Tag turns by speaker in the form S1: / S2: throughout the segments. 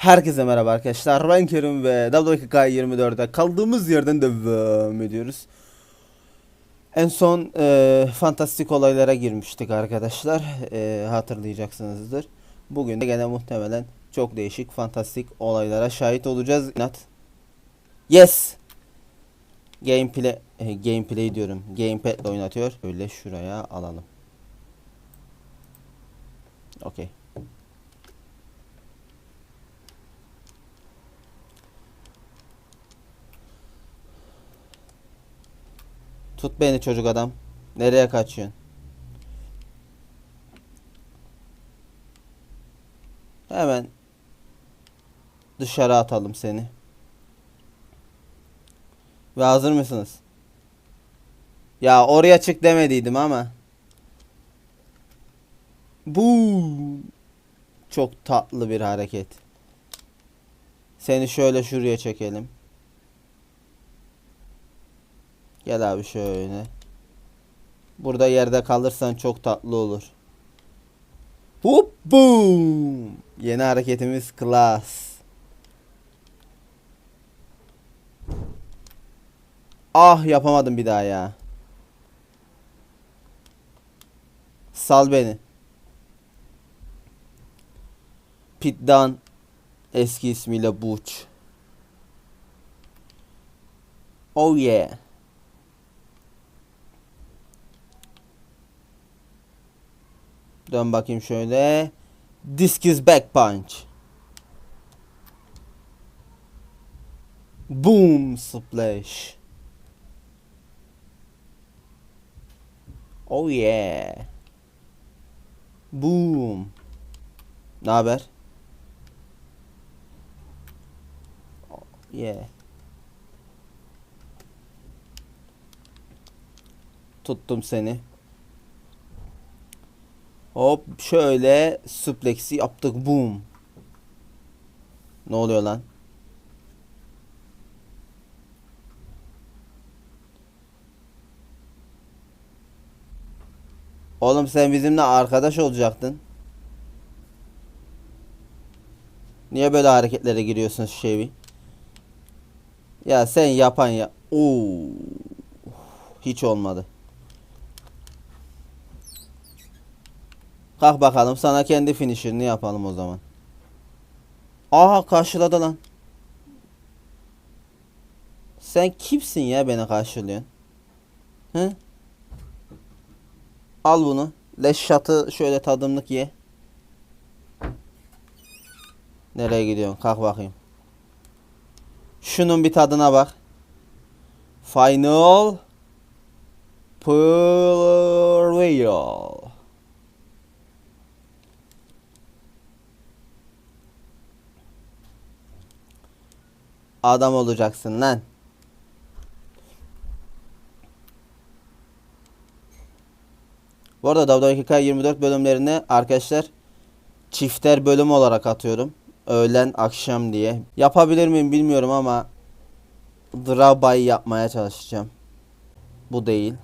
S1: Herkese merhaba arkadaşlar. Ben Kerim ve WKK24'de kaldığımız yerden devam ediyoruz. En son e, fantastik olaylara girmiştik arkadaşlar. E, hatırlayacaksınızdır. Bugün de gene muhtemelen çok değişik fantastik olaylara şahit olacağız. İnat. Yes. Gameplay e, gameplay diyorum. Gamepad oynatıyor. Öyle şuraya alalım. Okey. Tut beni çocuk adam. Nereye kaçıyorsun? Hemen dışarı atalım seni. Ve hazır mısınız? Ya oraya çık demediydim ama. Bu çok tatlı bir hareket. Seni şöyle şuraya çekelim. Gel abi şöyle. Burada yerde kalırsan çok tatlı olur. Hop boom. Yeni hareketimiz class. Ah yapamadım bir daha ya. Sal beni. Pitdan eski ismiyle Butch. Oh yeah. Dön bakayım şöyle. Disc is back punch. Boom splash. Oh yeah. Boom. Ne haber? Oh, yeah. Tuttum seni. Hop şöyle suplexi yaptık. Boom. Ne oluyor lan? Oğlum sen bizimle arkadaş olacaktın. Niye böyle hareketlere giriyorsun Şevi? Ya sen yapan ya. Oo. Hiç olmadı. Kalk bakalım sana kendi finisher'ını yapalım o zaman. Aha karşıladı lan. Sen kimsin ya beni karşılıyorsun? Hı? Al bunu. Leş şatı şöyle tadımlık ye. Nereye gidiyorsun? Kalk bakayım. Şunun bir tadına bak. Final Pearl Adam olacaksın lan. Bu arada WKK 24 bölümlerini arkadaşlar çifter bölüm olarak atıyorum. Öğlen akşam diye. Yapabilir miyim bilmiyorum ama Drabay yapmaya çalışacağım. Bu değil.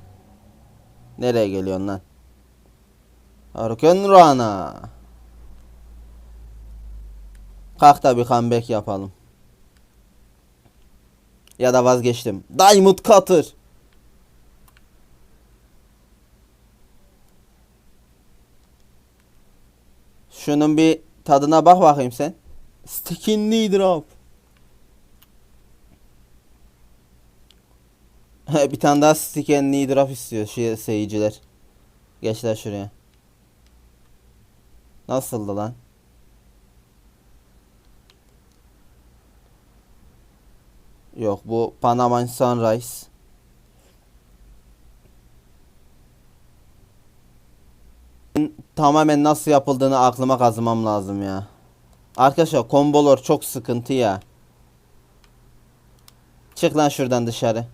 S1: Nereye geliyorsun lan? Harken Rana. Kalk da bir comeback yapalım. Ya da vazgeçtim. Diamond Cutter. Şunun bir tadına bak bakayım sen. Sticking drop. bir tane daha stick and knee drop istiyor şey, seyirciler. Geçler şuraya. Nasıldı lan? Yok bu Panaman Sunrise. Tamamen nasıl yapıldığını aklıma kazımam lazım ya. Arkadaşlar kombolar çok sıkıntı ya. Çık lan şuradan dışarı.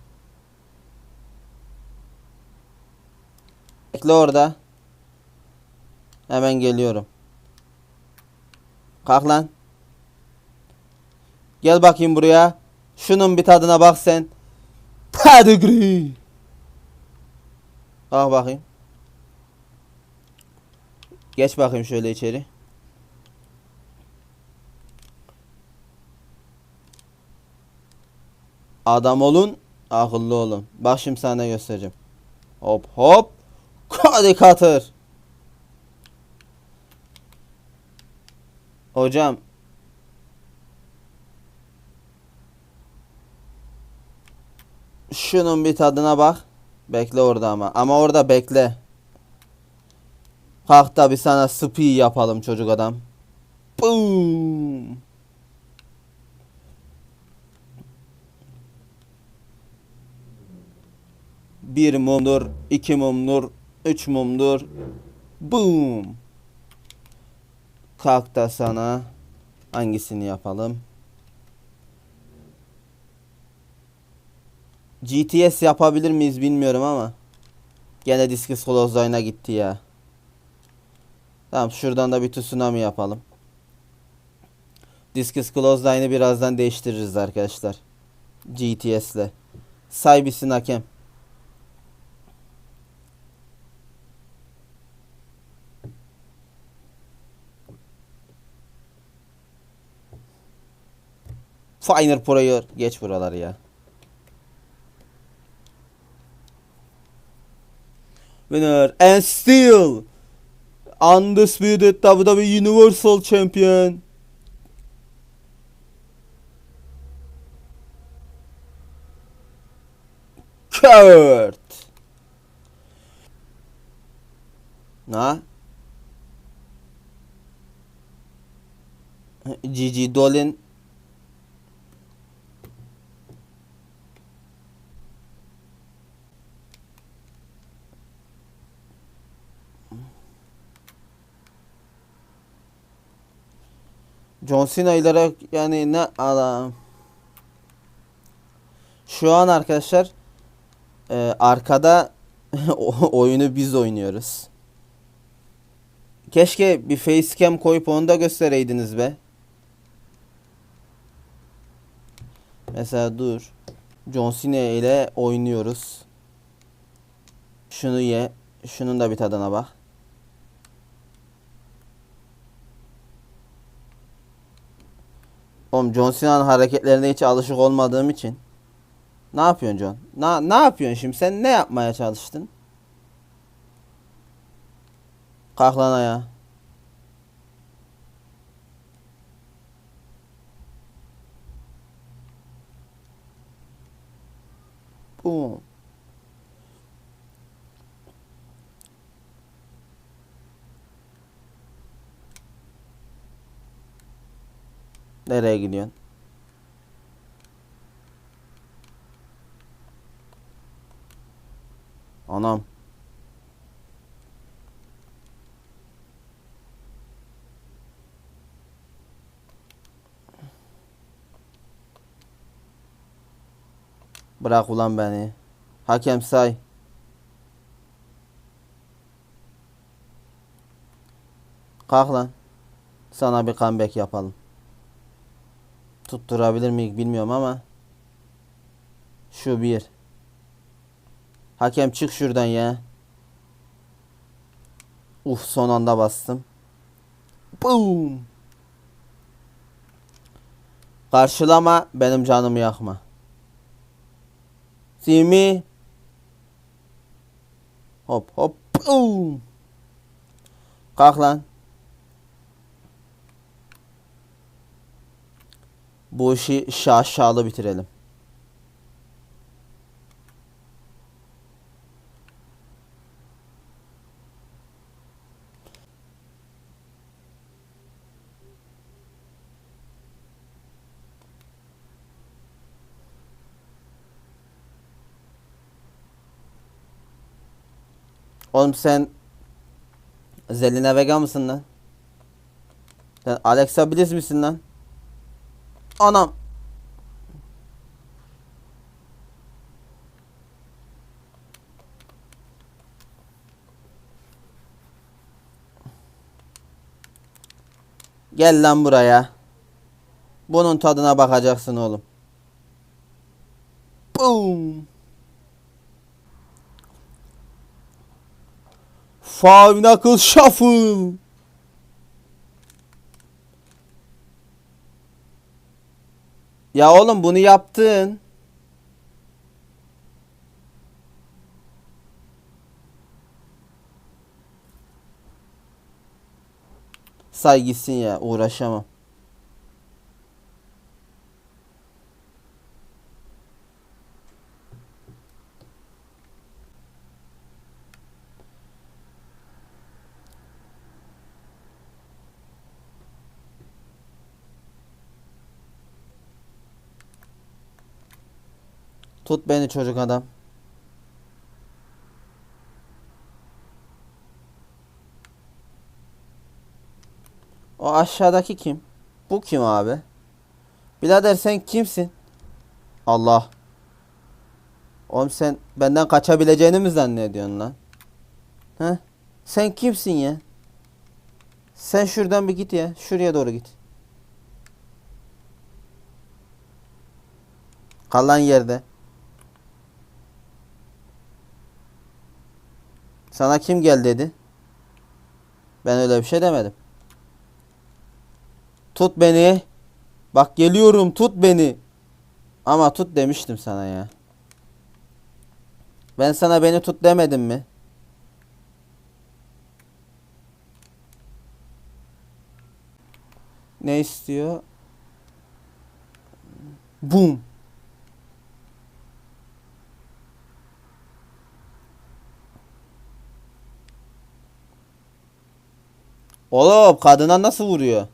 S1: Bekle orada. Hemen geliyorum. Kalk lan. Gel bakayım buraya. Şunun bir tadına bak sen. Pedigree. Bak bakayım. Geç bakayım şöyle içeri. Adam olun, akıllı olun. Bak şimdi sana göstereceğim. Hop hop. Hadi katır. Hocam Şunun bir tadına bak. Bekle orada ama. Ama orada bekle. Kalk da bir sana spi yapalım çocuk adam. Boom. Bir mumdur, iki mumdur, üç mumdur. Boom. Kalk da sana hangisini yapalım? GTS yapabilir miyiz bilmiyorum ama. Gene Discus Clothesline'a gitti ya. Tamam şuradan da bir tsunami yapalım. Discus Clothesline'ı birazdan değiştiririz arkadaşlar. GTS'le. Say bitsin hakem. Finer Pro'yu geç buraları ya. Winner and still undisputed WWE Universal Champion. Kurt. Na? Gigi Dolin John Cena ile yani ne adam. Şu an arkadaşlar e, arkada oyunu biz oynuyoruz. Keşke bir facecam koyup onu da göstereydiniz be. Mesela dur. John Cena ile oynuyoruz. Şunu ye. Şunun da bir tadına bak. Oğlum John Cena'nın hareketlerine hiç alışık olmadığım için. Ne yapıyorsun John? Na, ne yapıyorsun şimdi? Sen ne yapmaya çalıştın? Kalk lan ayağa. Boom. Nereye gidiyorsun? Anam. Bırak ulan beni. Hakem say. Kalk lan. Sana bir comeback yapalım. Tutturabilir miyim bilmiyorum ama. Şu bir. Hakem çık şuradan ya. Uf son anda bastım. Boom. Karşılama benim canımı yakma. Me? Hop hop boom. Kalk lan. Bu işi şaşalı bitirelim. Oğlum sen Zelina Vega mısın lan? Sen Alexa Bliss misin lan? Anam. Gel lan buraya. Bunun tadına bakacaksın oğlum. Boom. Five Knuckle Shuffle. Ya oğlum bunu yaptın. Say gitsin ya uğraşamam. Tut beni çocuk adam. O aşağıdaki kim? Bu kim abi? Birader sen kimsin? Allah. Oğlum sen benden kaçabileceğini mi zannediyorsun lan? He? Sen kimsin ya? Sen şuradan bir git ya. Şuraya doğru git. Kalan yerde. Sana kim gel dedi? Ben öyle bir şey demedim. Tut beni. Bak geliyorum tut beni. Ama tut demiştim sana ya. Ben sana beni tut demedim mi? Ne istiyor? Boom. Oğlum kadına nasıl vuruyor?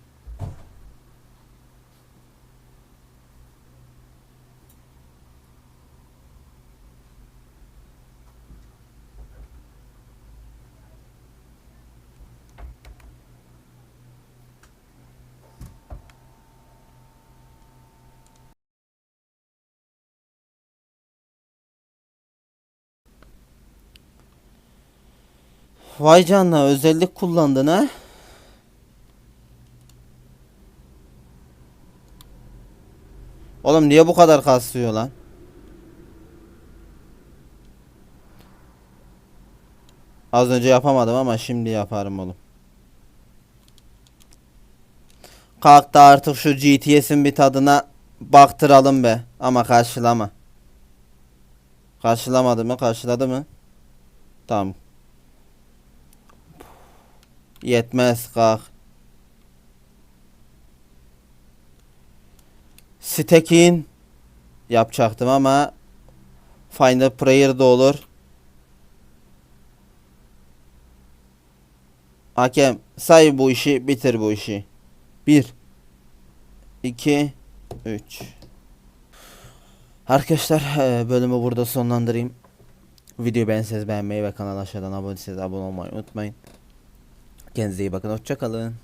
S1: Vay canına özellik kullandın ha? Oğlum niye bu kadar kasıyor lan? Az önce yapamadım ama şimdi yaparım oğlum. Kalk da artık şu GTS'in bir tadına baktıralım be. Ama karşılama. Karşılamadı mı? Karşıladı mı? Tamam. Yetmez kalk. Stack'in yapacaktım ama Final Prayer da olur. Hakem say bu işi bitir bu işi. 1 2 3 Arkadaşlar eee, bölümü burada sonlandırayım. Videoyu beğenseniz beğenmeyi ve kanala aşağıdan abone değilseniz abone olmayı unutmayın. Kendinize iyi bakın. Hoşçakalın.